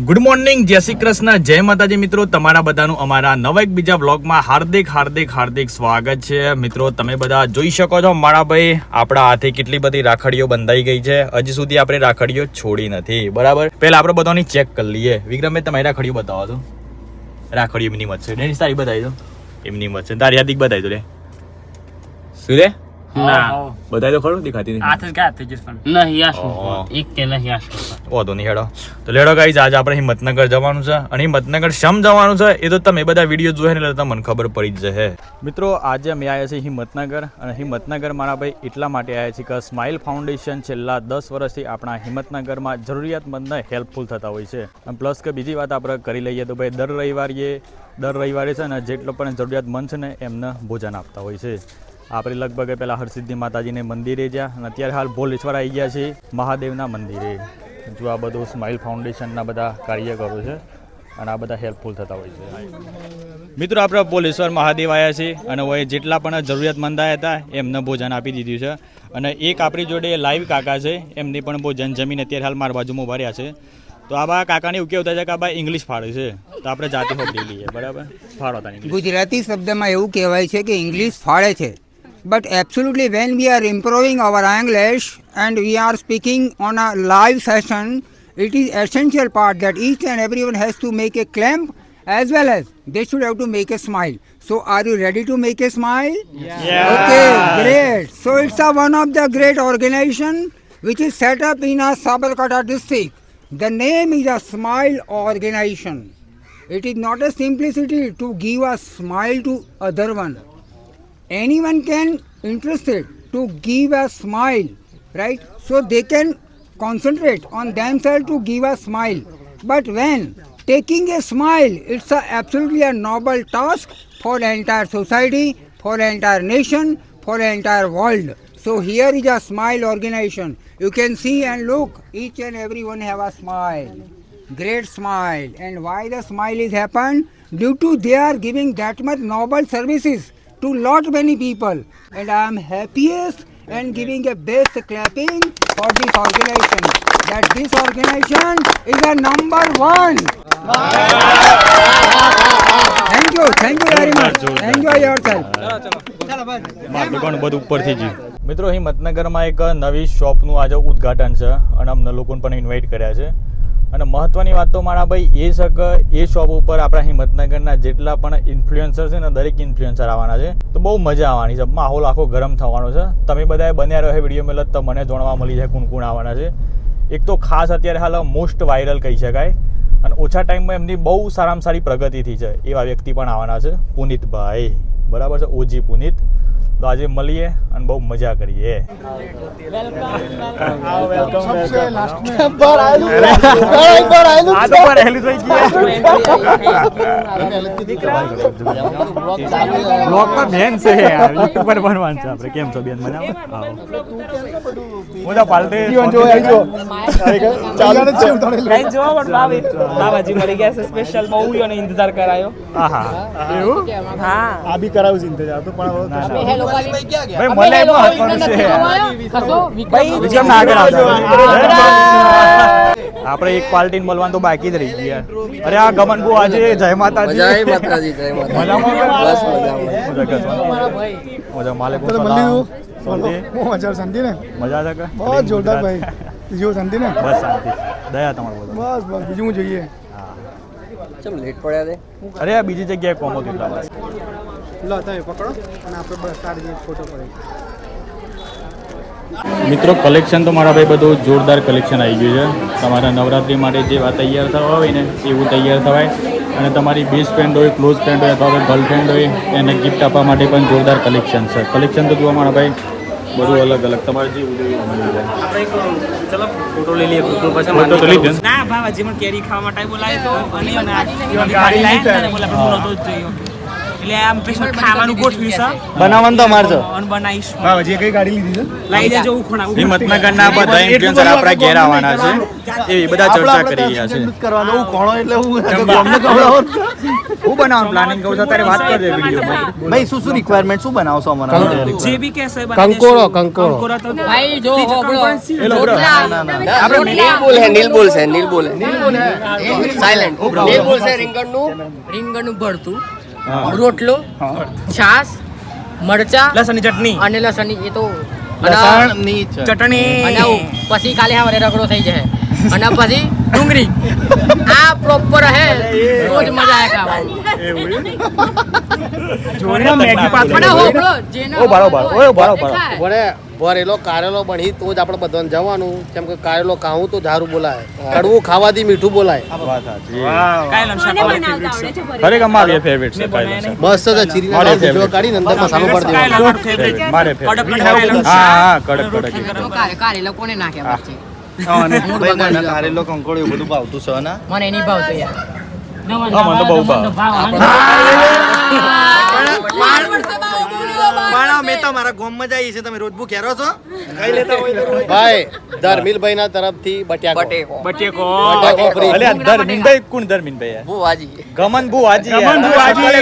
Good morning જય શ્રી કૃષ્ણ, જય માતાજી મિત્રો, તમારા બધાનું અમારા નવા એક બીજા બ્લોગમાં હાર્દિક હાર્દિક હાર્દિક સ્વાગત છે. મિત્રો, તમે બધા જોઈ શકો છો, મારા ભાઈ, આપણા હાથે કેટલી બધી રાખડીઓ બંધાઈ ગઈ છે. હજી સુધી આપણે રાખડીઓ છોડી નથી. બરાબર? પહેલા આપણે બધાની ચેક કરી લઈએ. વિક્રમે તમારી રાખડીઓ બતાવો તો. રાખડીઓ એમની મત છે તારી બતાવી દો. એમની મત છે તારી હાર્દિક બતાવી દો રે. શું રે? ના. બતાવી દો ખરું દેખાતી નહીં. હાથ જ ક્યાં થઈ જશે પણ. નહીં. આશું એક કે નહીં આશું વાંધો નહીં હેડો. તો લેડો ગાઈઝ આજે આપણે હિંમતનગર જવાનું છે અને હિંમતનગર શમ જવાનું છે એ તો તમે બધા વીડિયો જોયા એટલે તમને ખબર પડી જ જશે. મિત્રો આજે અમે આવ્યા છીએ હિંમતનગર અને હિંમતનગર મારા ભાઈ એટલા માટે આવ્યા છીએ કે સ્માઇલ ફાઉન્ડેશન છેલ્લા દસ વર્ષથી આપણા હિંમતનગરમાં જરૂરિયાતમંદને હેલ્પફુલ થતા હોય છે. અને પ્લસ કે બીજી વાત આપણે કરી લઈએ તો ભાઈ દર રવિવારે દર રવિવારે છે ને જેટલો પણ જરૂરિયાતમંદ છે ને એમને ભોજન આપતા હોય છે. આપણે લગભગ પહેલાં હરસિદ્ધિ માતાજીને મંદિરે ગયા અને અત્યારે હાલ ભોલેશ્વર આવી ગયા છે મહાદેવના મંદિરે. જો આ બધું સ્માઇલ ફાઉન્ડેશનના બધા કાર્યકરો છે અને આ બધા હેલ્પફુલ થતા હોય છે. મિત્રો, આપણે ભોલેશ્વર મહાદેવ આવ્યા છે અને હોય જેટલા પણ જરૂરિયાતમંદ આવ્યા હતા, એમને ભોજન આપી દીધું છે. અને એક આપણી જોડે લાઈવ કાકા છે, એમને પણ ભોજન જમીન અત્યારે હાલ મારા બાજુમાં ઊભા રહ્યા છે. તો આ બા કાકાને એવું કેવું થાય છે કે આ ઇંગ્લિશ ફાળે છે. તો આપણે જાતે હોપડી લઈએ, બરાબર? ફાળો ગુજરાતી શબ્દમાં એવું કહેવાય છે કે ઇંગ્લિશ ફાળે છે. But absolutely, when we are improving our English and we are speaking on a live session, it is essential part that each and everyone has to make a clamp as well as they should have to make a smile. So, are you ready to make a smile? Yeah. yeah. Okay, great. So, it's a one of the great organization which is set up in a Sabarkata district. The name is a smile organization. It is not a simplicity to give a smile to other one anyone can interested to give a smile right? So they can concentrate on themselves to give a smile. But when taking a smile it's a absolutely a noble task for the entire society for the entire nation for the entire world. So here is a smile organization. You can see and look each and everyone have a smile. Great smile. And why the smile is happened due to they are giving that much noble services to lot many people and i am happiest and giving a best clapping for this organization that this organization is a number one thank you thank you very much enjoy yourself મારું પણ બધું ઉપરથી જી મિત્રો અહીં મતનગરમાં એક નવી શોપનું આજે ઉદ્ઘાટન છે અને અમને લોકોને પણ ઇન્વાઇટ કર્યા છે અને મહત્વની વાત તો મારા ભાઈ એ શક એ શોપ ઉપર આપણા હિંમતનગરના જેટલા પણ ઇન્ફ્લુએન્સર છે ને દરેક ઇન્ફ્લુએન્સર આવવાના છે, તો બહુ મજા આવવાની છે. માહોલ આખો ગરમ થવાનો છે. તમે બધાએ બન્યા રહે વીડિયો મેલ તો મને જાણવા મળી જાય કોણ કોણ આવવાના છે. એક તો ખાસ અત્યારે હાલ મોસ્ટ વાયરલ કહી શકાય. અને ઓછા ટાઈમમાં એમની બહુ સારામાં સારી પ્રગતિ થઈ છે એવા વ્યક્તિ પણ આવવાના છે. પુનિતભાઈ. બરાબર છે? ઓજી પુનિત. તો આજે મળીએ અને બહુ મજા કરીએ બેન છે આપણે કેમ છો બેન મને તો પાલટી કઈ જોવા પણ બાવી બાબાજી મળી ગયા છે સ્પેશિયલ બહુ એનો ઇંતજાર કરાયો. આહા એવું? હા. આ બી કરાવું છે ઇંતજાર. તો પણ ના, ના. ભાઈ મને એમ મહત્વનું છે. ભાઈ વિક્રમ ના આગળ આવશો? આપણે એક પાર્ટી મળવાનું તો બાકી જ રહી ગયા અરે આ ગમન બહુ આજે જય માતાજી. જય માતાજી જય માતાજી. મજામાં? બસ મજામાં. મજા મળી શાંતિ? બહુ મજા શાંતિ ને? મજા છે કે? બહુ જોરદાર ભાઈ. શાંતિ ને? બસ શાંતિ. દયા તમારો બસ બસ બીજું હું જોઈએ? ચમ લેટ પડ્યા તે અરે આ બીજી જગ્યાએ કોમો કેટલા બસ. લો તમે પકડો અને આપણે બસ સારી રીતે ફોટો પડે મિત્રો કલેક્શન તો મારા ભાઈ બધું જોરદાર કલેક્શન આવી ગયું છે. તમારા નવરાત્રી માટે જેવા તૈયાર થવા હોય ને એવું તૈયાર થવાય. અને તમારી બેસ્ટ ફ્રેન્ડ હોય ક્લોઝ ફ્રેન્ડ હોય અથવા ગર્લફ્રેન્ડ હોય એને ગિફ્ટ આપવા માટે પણ જોરદાર કલેક્શન છે. કલેક્શન તો જોવા મારા ભાઈ. બધું અલગ અલગ. તમારે જે જોઈએ મળી જાય આપણે ચલો ફોટો લઈ લઈએ ગ્રુપ પછી ફોટો તો લઈ દે. ના બાબાજી મને કેરી ખાવા માટે બોલાય તો અને ગાડી ને બોલે આપણે બોલો જ જોઈએ. એટલે આમ સ્પેશિયલ ખાવાનું ગોઠવ્યું છે. બનાવવાનું તો મારજો છે. અને બનાવીશું. હા હજી કઈ ગાડી લીધી છે? લઈ દેજો ઉખણા હિંમતનગરના બધા ઇન્ફ્લુએન્સર આપણા ઘેર આવવાના છે. એ બધા ચર્ચા કરી રહ્યા છે. કરવાનો. હું કોણો એટલે હું અમને ખવડાવો હું બનાવવાનું પ્લાનિંગ કરું છું અત્યારે વાત કરી દે ભાઈ શું શું રિક્વાયરમેન્ટ શું બનાવશો અમારા જે બી કહેશે કંકોરો, કંકોરો. કંકોરો ભાઈ જો હોબળો હેલો બ્રો આપણે નીલ બોલ હે નીલ બોલ છે નીલ બોલ હે. સાયલેન્ટ નીલ બોલ છે રીંગણનું. રીંગણનું ભરતું. રોટલો છાસ મરચા લસણની ચટણી. અને લસણની એ તો લસણની ચટણી. અને પછી કાલે હવારે રગડો થઈ જાય અને પછી ડુંગળી. પ્રોપર હે રોજ મજા આવે ખાવાની જોડે મેગી પાત્ર. હો હોબળો જેના ઓ બાળો બાળો ઓય બાળો બાળો. વડે ભરેલો કારેલો બની તો જ આપણે બધાને જવાનું. કેમ કે કારેલો ખાવું તો ધારું બોલાય. કડવું ખાવાથી મીઠું બોલાય. ખરેખર મારી ફેવરેટ છે. મસ્ત છે ચીરી મારો લાલ કાઢી કાઢીને અંદર મસાલો ભરી દેવાનો. મારે ફેવરેટ હા હા કડક કડક. કારેલો કોને નાખ્યા પછી. કારેલો એવું બધું ભાવતું છે ના મને એની ભાવતું યાર. મને તો બહુ ભાવે. મારા ગામમાં જઈએ છે તમે રોજબુ કેરો છો? કઈ લેતા હોય તો ભાઈ ધર્મિલભાઈ ના તરફથી બટ્યા બટેકો. બટેકો. બટેકો અલે ધર્મીનભાઈ કોણ ધર્મીનભાઈ ભુવાજી. ગમન બુવાજી. ગમન બુવાજી.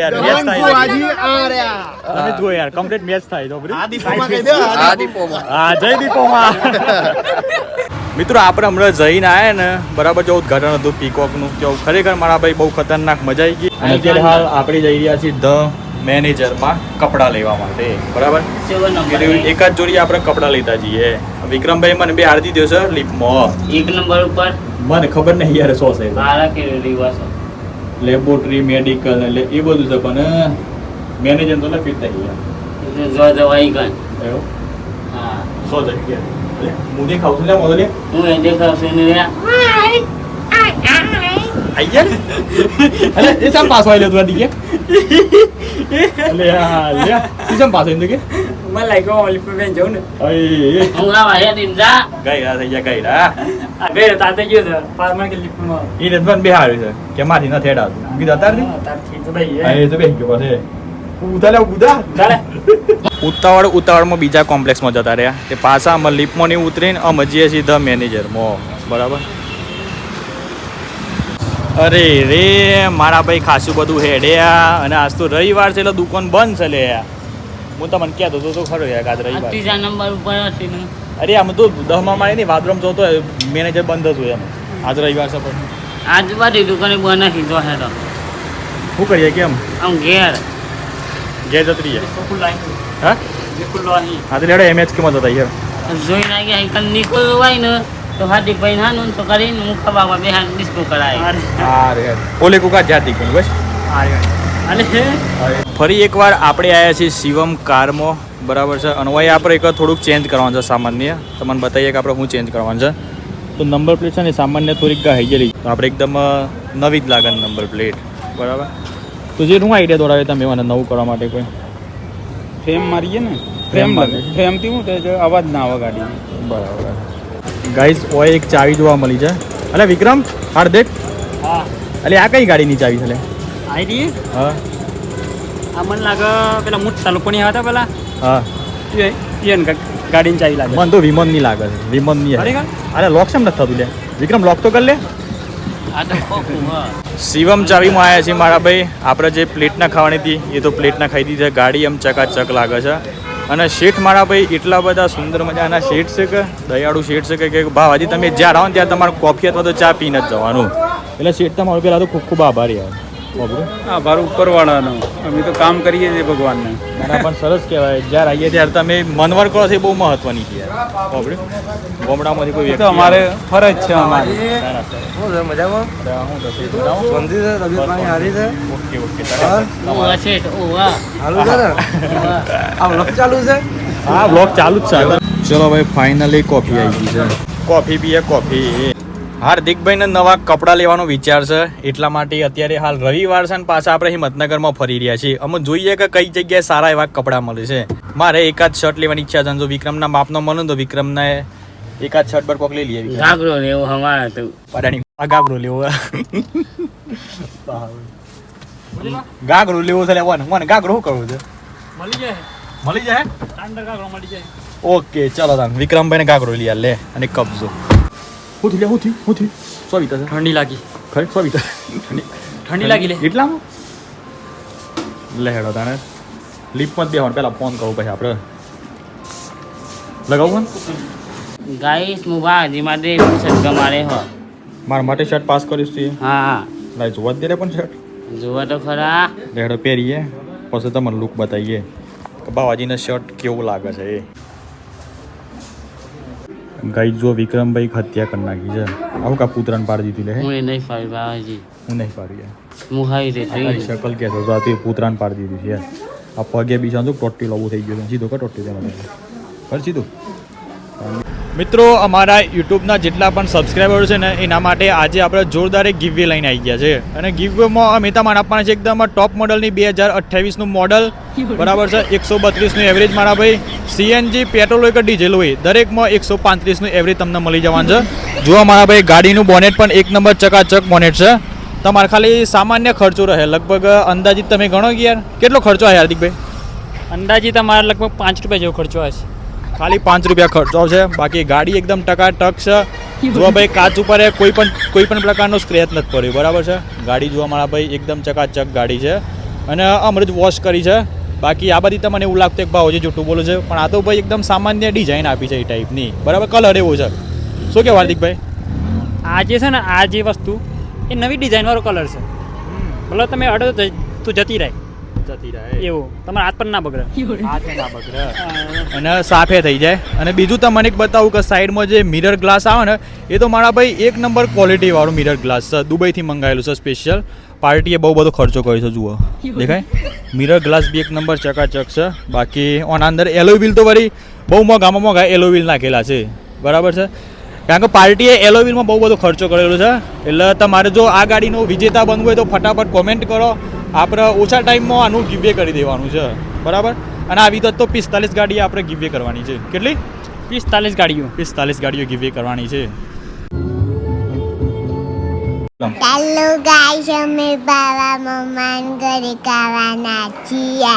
યાર મેચ થાય આ રહ્યા. તમે જો યાર કમ્પ્લીટ મેચ થાય તો. આ દીપોમાં કહી દે આ દીપોમાં હા જય દીપોમાં. મિત્રો આપણે હમણાં જઈને આવ્યા ને બરાબર જો ઉદઘાટન હતું પીકોકનું તો ખરેખર મારા ભાઈ બહુ ખતરનાક મજા આવી ગઈ. અને અત્યારે હાલ આપણે જઈ રહ્યા છીએ ધ મેનેજરમાં કપડાં લેવા માટે. બરાબર? એટલે એક. જ જોડી આપણે કપડાં લેતા જઈએ. વિક્રમભાઈ મને બે આરતી દો છે લીપમાં. એક નંબર ઉપર? મને ખબર નહીં યાર શું છે મારા કે રિવાસો લેબોરેટરી મેડિકલ એટલે એ બધું છે પણ મેનેજર તો લખી જ નહીં યાર જો જવાઈ ગન એવું? હા. સો જગ્યા હું દે ખાઉં છું લે મોદે હું એ દેખાવશે ને રે આઈ અલે એ ચમ પાછો આઈ લે તું આદી કે લે ચમ પાછો ઇંદે કે મને લાગ્યો ઓલી પર બેન જાઉં ને અય હું આ વાહે દિન જા ગાયરા થઈ ગયા ગાયરા આ બે તાતે ગયો છે પારમાર કે લીપમાં ઈ ને પણ બેહાર્યું છે કે મારી ન થેડા કીધું અતારની તારથી તો ભાઈ એ તો બેહી ગયો પાસે ઉતાવળ ઉતાવળમાં બીજા કોમ્પ્લેક્સમાં જતા રહ્યા. તે પાછા અમે લીપમાં નહીં ઉતરીને અમે જઈએ મેનેજર મેનેજરમાં બરાબર? અરે રે મારા ભાઈ ખાસું બધું હેડ્યા અને આજ તો રવિવાર છે એટલે દુકાન બંધ છે લે હું તમને કહેતો હતો તો ખરો યાર આજ રવિવાર. ત્રીજા નંબર ઉપર હતી ને. અરે આમ તો દહમા મારી નહીં વાદરમ જોતો મેનેજર બંધ હતું એમ. આજ રવિવાર છે પણ. દુકાન દુકાને બને સીધો હે તો. શું કરીએ કેમ? આમ ઘેર. ઘેર જતરી અહીં. હા? હા તો લેડો એમએચ કેમ હતા યાર જોઈ ના ગયા કલ નીકળવું ને. તો હાથી ભાઈ નાનું તો કરીને હું ખવા બેહાન ડિસ્કો કરાય. અરે. ઓલે કુકા જાતી કોણ બસ? અને ફરી એકવાર આપણે આવ્યા છીએ શિવમ કારમો બરાબર છે? અને અહીં આપણે એક થોડુંક ચેન્જ કરવાનું છે સામાન્ય. તમને બતાવીએ કે આપણે શું ચેન્જ કરવાનું છે. તો નંબર પ્લેટ છે ને સામાન્ય થોડીક ગાઈ ગયેલી. તો આપણે એકદમ નવી જ લાગે નંબર પ્લેટ બરાબર? તો જે શું આઈડિયા દોડાવે તમે મને નવું કરવા માટે કોઈ. ફ્રેમ મારીએ ને? ફ્રેમ મારી ફ્રેમથી શું થાય અવાજ ના આવે ગાડી બરાબર. ગાઈઝ ઓય એક ચાવી જોવા મળી છે. અલે વિક્રમ હાર દેખ. હા. અલે આ કઈ ગાડીની ચાવી છે લે? આઈડી હા. આ મને લાગે પેલા મોટા લોકોની હતા પેલા. હા. એ ગાડીની ચાવી લાગે. મને તો વિમનની લાગે છે. વિમનની અરે લોક શેમ નથી થતું લે? વિક્રમ લોક તો કર લે. શિવમ ચાવીમાં આવ્યા છીએ મારા ભાઈ. આપણે જે પ્લેટના ખાવાની હતી એ તો પ્લેટના ખાઈ દીધી છે. ગાડી એમ ચકાચક લાગે છે. અને શેઠ મારા ભાઈ એટલા બધા સુંદર મજાના શેઠ છે કે, દયાળુ શેઠ છે કે ભાવ, હજી તમે જ્યાં રહો ને ત્યાં તમારે કોફી અથવા તો ચા પીને જ જવાનું. એટલે શેઠ, તમારો પેલા તો ખૂબ ખૂબ આભારી બાબુ હા ભાર ઉપરવાળાનો. અમે તો કામ કરીએ છીએ ભગવાનને. ના પણ સરસ કહેવાય. જ્યારે આવીએ ત્યારે તમે મનવર કરો છે એ બહુ મહત્વની છે બાબુ ગામડામાંથી કોઈ વ્યક્તિ તો અમારે ફરજ છે અમારી. મજામાં? હું તો શેઠ બતાવું? છે તબિયત પાણી સારી છે? ઓકે ઓકે આ વ્લોગ ચાલુ છે? હા બ્લોગ ચાલુ જ છે. ચલો ભાઈ ફાઇનલી કોફી આવી ગઈ છે. કોફી પીએ કોફી. હાર્દિકભાઈને નવા કપડાં લેવાનો વિચાર છે. એટલા માટે અત્યારે હાલ રવિવાર છે ને પાછા આપણે હિંમતનગરમાં ફરી રહ્યા છીએ. અમે જોઈએ કે કઈ જગ્યાએ સારા એવા કપડાં મળે છે. મારે એકાદ શર્ટ લેવાની ઈચ્છા છે જો વિક્રમના માપનો મળે તો વિક્રમને એકાદ શર્ટ પર કોક લઈ લઈએ ઘાઘરો લેવો હમારા તો. પાડાની ઘાઘરો લેવો. ગાગરો લેવો છે લેવાનો મને ઘાઘરો શું કરવું છે? મળી જાય. મળી જાય? ઓકે ચાલો તાન. વિક્રમભાઈ ઘાઘરો ગાગરો લઈ આ લે. અને કબજો. હું થી લે હું થી હું થી સો વીતા ઠંડી લાગી. ખરી સો વીતા ઠંડી લાગી લે. એટલામાં? લે હેડો તાને લીપમાં જ બેહવાનું. પહેલા ફોન કરવું પછી આપણે લગાવું ગાઈસ મુબાજી માટે સદગમારે હો. મારા માટે શર્ટ પાસ કરીશ તું હા હા. લાઈ જોવા જ દે રે પણ શર્ટ જોવા તો ખરા. લે પહેરીએ. પછી તમને લુક બતાવીએ. કે બાવાજીને શર્ટ કેવું લાગે છે એ. ગાઈ જો વિક્રમભાઈ હત્યા કરી નાખી છે. આવું કા પુત્રને પાડી દીધી લે હે? નહીં પાડી બાબાજી હું નહીં પાડી હું હાઈ રે તારી શકલ કે તો આ પુત્રાને પાડી દીધી છે આ પગે બીજા તો ટોટી લાવવું થઈ ગયું સીધો કે ટોટી દે મને કર સીધું? મિત્રો, અમારા યુટ્યુબના જેટલા પણ સબસ્ક્રાઈબર છે ને, એના માટે આજે આપણે જોરદાર એક ગીવવે લઈને આવી ગયા છે. અને ગીવવેમાં અમે તમારે આપવાના છે એકદમ ટોપ મોડલની બે હજાર અઠ્ઠાવીસનું મોડલ બરાબર છે, એકસો બત્રીસનું એવરેજ મારા ભાઈ. સીએનજી પેટ્રોલ હોય કે ડીઝલ હોય, દરેકમાં એકસો પાંત્રીસનું એવરેજ તમને મળી જવાનું છે. જો મારા ભાઈ ગાડીનું બોનેટ પણ એક નંબર ચકાચક બોનેટ છે. તમારે ખાલી સામાન્ય ખર્ચો રહે. લગભગ અંદાજિત તમે ગણો કે યાર? કેટલો ખર્ચો આવે હાર્દિકભાઈ? અંદાજિત અમારે લગભગ પાંચ રૂપિયા જેવો ખર્ચો હશે ખાલી પાંચ રૂપિયા ખર્ચો છે બાકી ગાડી એકદમ ટકાટક છે. જો ભાઈ, કાચ ઉપર કોઈ પણ કોઈ પણ પ્રકારનો સ્ક્રેચ નથી પડ્યો. બરાબર છે? ગાડી જોવા મારા ભાઈ, એકદમ ચકાચક ગાડી છે. અને અમૃત વોશ કરી છે. બાકી આ બધી તમને એવું લાગતું એક ભાવ છે જૂઠું બોલું છે. પણ આ તો ભાઈ એકદમ સામાન્ય ડિઝાઇન આપી છે એ ટાઈપની બરાબર? કલર એવો છે. શું કહેવા હાર્દિકભાઈ આ જે છે ને, આ જે વસ્તુ, એ નવી ડિઝાઇનવાળો કલર છે. મતલબ તમે અડો તો જતી રહે. જતી રહે. એવું. તમારા હાથ પણ ના બગડે. હાથે ના બગડે. અને સાફે થઈ જાય. અને બીજું તમને એક બતાવું કે સાઈડમાં જે મિરર ગ્લાસ આવે ને એ તો મારા ભાઈ એક નંબર ક્વોલિટી વાળું મિરર ગ્લાસ છે. દુબઈથી મંગાવેલું છે સ્પેશિયલ પાર્ટીએ બહુ બધો ખર્ચો કર્યો છે જુઓ. દેખાય? મિરર ગ્લાસ બી એક નંબર ચકાચક છે. બાકી ઓના અંદર એલો વ્હીલ તો વળી બહુ મોંઘામાં મોંઘા એલો વ્હીલ નાખેલા છે. બરાબર છે? કારણ કે પાર્ટીએ એલો વ્હીલમાં બહુ બધો ખર્ચો કરેલો છે. એટલે તમારે જો આ ગાડીનો વિજેતા બનવું હોય તો ફટાફટ કોમેન્ટ કરો. આપણે ઓછા ટાઈમમાં આનું ગિવે કરી દેવાનું છે. બરાબર? અને આવી તો તો પિસ્તાલીસ ગાડી આપણે ગિવે કરવાની છે. કેટલી? પિસ્તાલીસ ગાડીઓ. પિસ્તાલીસ ગાડીઓ ગિવે કરવાની છે. હેલો ગાઈસ અમે બાવા મમ્માન ઘરે ખાવાના છીએ.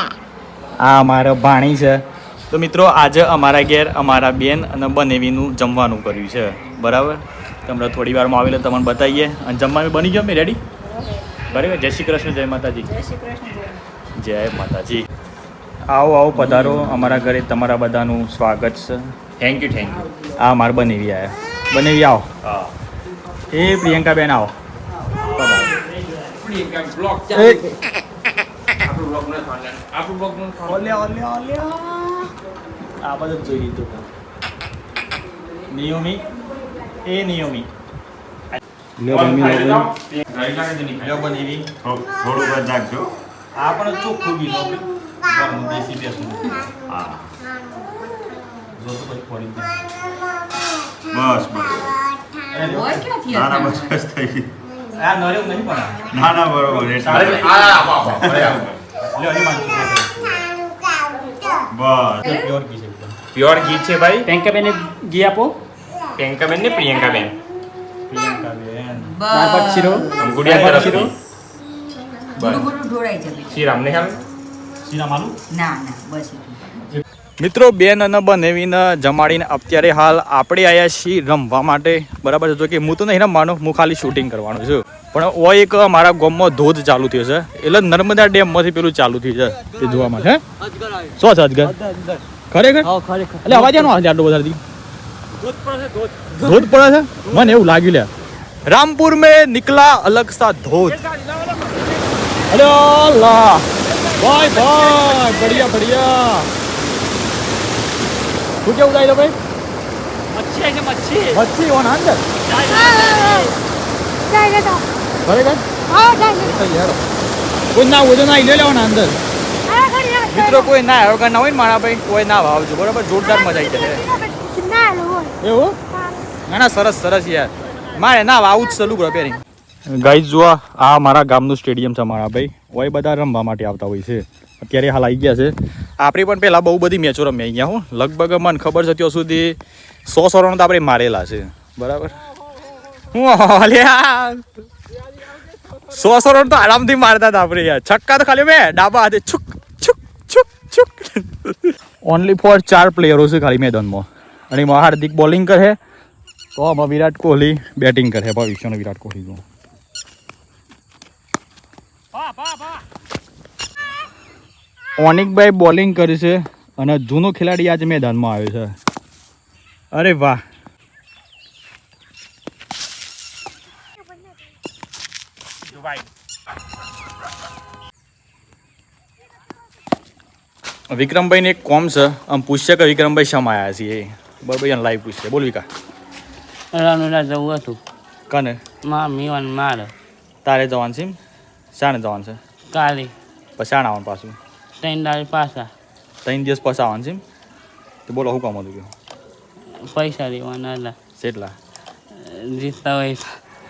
આ અમારો ભાણી છે. તો મિત્રો આજે અમારા ઘેર અમારા બેન અને બનેવીનું જમવાનું કર્યું છે. બરાબર? તમને થોડી વારમાં આવેલા તમને બતાવીએ. અને જમવાનું બની ગયો? મેં રેડી બરાબર? જય શ્રી કૃષ્ણ જય માતાજી. જય માતાજી. આવો આવો પધારો. અમારા ઘરે તમારા બધાનું સ્વાગત છે. થેન્ક યુ થેન્ક યુ આ મારે બનેવી આવ્યા બનેવી આવો. હા. એ પ્રિયંકાબેન આવો. એ. ઓલ્યા ઓલ્યા ઓલ્યા. આ બધું જોઈ લીધું. નિયમી. એ નિયમી. લ્યો બનેવી. થોડું બધ નાખજો આ પણ ચોખ્ખું બી લો. ઘરનું દેશી ભેંસનું. હા. જો તો પછી પડી બસ બસ. એ લ્યો. ના ના બસ બસ થઈ ગઈ. આ નર્યો નહીં પણ ના ના બરોબર એટલે લ્યો, એ માનશું. બસ. પ્યોર ઘી છે પ્યોર ઘી છે ભાઈ? પેંકાબેને ઘી આપો. પ્રિયંકાબેન ને પ્રિયંકાબેન. પ્રિયંકાબેન. દાળ ભાત શીરો ગુડિયા દાળ શીરો તરફથી શ્રી રામને ખાવે શીરા માલું? ના ના બસ મિત્રો બેન અને બનેવીને જમાડીને અત્યારે હાલ આપણે આવ્યા છીએ રમવા માટે. બરાબર છે? જો કે હું તો નહીં રમવાનું હું ખાલી શૂટિંગ કરવાનું છું. પણ ઓ એક મારા ગામમાં ધોધ ચાલુ થયો છે. એટલે નર્મદા ડેમમાંથી પેલું ચાલુ થયું છે તે જોવા માટે હે? શું છે અજગર? ખરેખર? એટલે અવાજ આનો આટલો બધા ધોધ પડે છે મને એવું લાગ્યું લે રામપુર મેં નિકલા અલગ સા ધોધ. અરે અલ્લાહ. ભાઈ ભાઈ બઢિયા બઢિયા. શું કેવું થાય ભાઈ? મચ્છી આવી મચ્છી. મચ્છી ઓન અંદર? ખરેખર યાર કોઈ ના હોય તો ના લે લેવાના અંદર. મિત્રો કોઈ ના આવ્યો ના હોય ને મારા ભાઈ કોઈ ના આવજો બરાબર? જોરદાર મજા આવી જશે એવું? ના ના સરસ સરસ યાર. મારે ના આવું જ સલું બરો ગાઈઝ જુઓ આ મારા ગામનું સ્ટેડિયમ છે મારા ભાઈ. હોય બધા રમવા માટે આવતા હોય છે. અત્યારે હાલ આવી ગયા છે. આપણે પણ પહેલાં બહુ બધી મેચો રમી અહીંયા હું. લગભગ મને ખબર છે ત્યાં સુધી સો સો રન તો આપણે મારેલા છે. બરાબર? હું સો સો રન તો આરામથી મારતા હતા આપણે યાર. છક્કા તો ખાલી મેં ડાબા હાથે છુક છુક છુક છુક. ઓનલી ફોર ચાર પ્લેયરો છે ખાલી મેદાનમાં. અને એમાં હાર્દિક બોલિંગ કરે. તો આમાં વિરાટ કોહલી બેટિંગ કરે. ભવિષ્યનો વિરાટ કોહલીનો ઓનિકભાઈ બોલિંગ કરે છે અને જૂનો ખેલાડી આજે મેદાનમાં આવ્યો છે. અરે વાહ. વિક્રમભાઈને એક કોમ છે. આમ પૂછશે કે વિક્રમભાઈ શમ આવ્યા છીએ? બરાબર એને લાઈવ પૂછશે બોલ વિકા. રણુલા જવું હતું. કને? માં મીવાન મારે. તારે જવાનું છે શાણે જવાનું છે? કાલે. પછી શાણ આવવાનું પાછું? ત્રણ દાડે પાછા. ત્રણ દિવસ પછી આવવાનું છે તો બોલો શું કામ હતું કે? પૈસા દેવાના હતા. કેટલા જીતતા હોય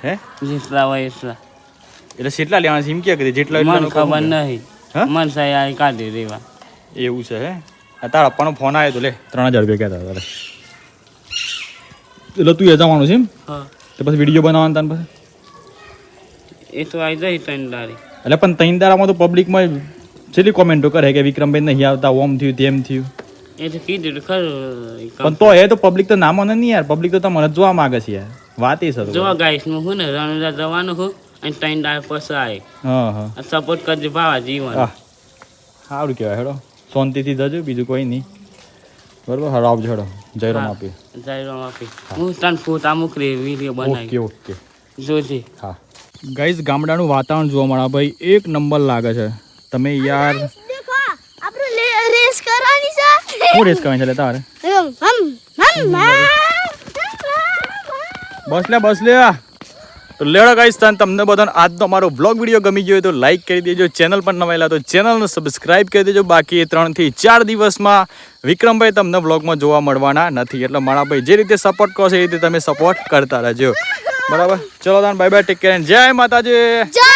હે? જીતતા હોય એટલા એટલે કેટલા લેવાના છે એમ કે કીધું જેટલા મને ખબર. નહીં? મન સાહેબ કાઢી દેવા. એવું છે હે? તારા પપ્પાનો ફોન આવ્યો તો લે ત્રણ હજાર રૂપિયા કહેતા તારે. એટલે તું એ જવાનું છે એમ? હા. તો પછી વીડિયો બનાવવાનો તાન પછી? એ તો આવી જાય ત્રણ દાડી એટલે પણ ત્રણ દાડામાં તો પબ્લિકમાં છેલ્લી કોમેન્ટો કરે કે વિક્રમભાઈ નહીં આવતા ઓમ થયું તેમ થયું. એ તો કીધું ખરું પણ તો એ તો પબ્લિક તો ના મને નહીં યાર પબ્લિક તો તમને જોવા માંગે છે યાર. વાત એ સર જોવા ગાઈસ હું હું ને રણુલા જવાનું હું અને ત્રણ દાડી પછી હા હા. સપોર્ટ કરજો ભાવા જીવન. સારું કહેવાય હેડો. શાંતિથી જજો બીજું કોઈ નહીં. બરોબર? હરો આવજો હેડો જય રામ આપી જય રામ આપી હું તને ફોટા મોકલી વીડિયો બનાવી. ઓકે જોજે. હા. ગાઈઝ ગામડાનું વાતાવરણ જોવા મળે. ભાઈ એક નંબર લાગે છે. તમે યાર દેખો આપણે રેસ કરવાની છે. શું રેસ કરવાની છે? લે તારે બસ લે બસ લે. તો લેડો ગાઈસ તમને બધાને આજનો મારો બ્લોગ વીડિયો ગમી ગયો તો લાઈક કરી દેજો ચેનલ પણ નવાયેલા તો ચેનલને સબસ્ક્રાઇબ કરી દેજો. બાકી ત્રણથી ચાર દિવસમાં વિક્રમભાઈ તમને બ્લોગમાં જોવા મળવાના નથી. એટલે મારા ભાઈ જે રીતે સપોર્ટ કરો છો એ રીતે તમે સપોર્ટ કરતા રહેજો. બરાબર? ચલો તાન બાય બાય ટેક કેર જય માતાજી. જય